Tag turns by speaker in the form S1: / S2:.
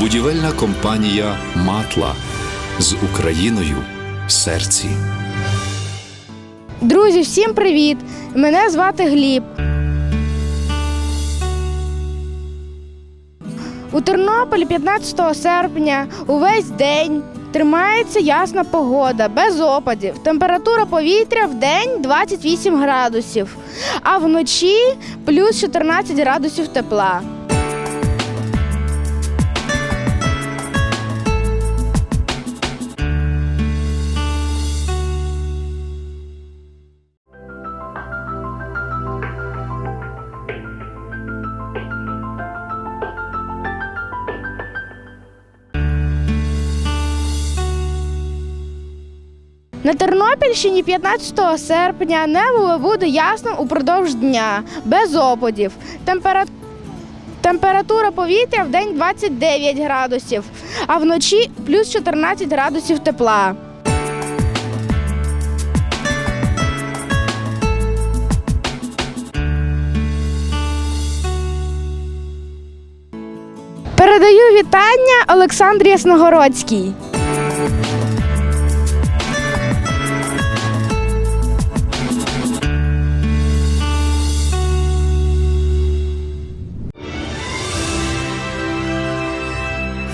S1: Будівельна компанія Матла з Україною в серці.
S2: Друзі, всім привіт! Мене звати Гліб. У Тернополі 15 серпня увесь день тримається ясна погода, без опадів. Температура повітря в день 28 градусів, а вночі плюс 14 градусів тепла. На Тернопільщині 15 серпня небо буде ясним упродовж дня, без опадів. Темпера... Температура повітря в день 29 градусів, а вночі плюс 14 градусів тепла. Передаю вітання Олександрі Ясногородській.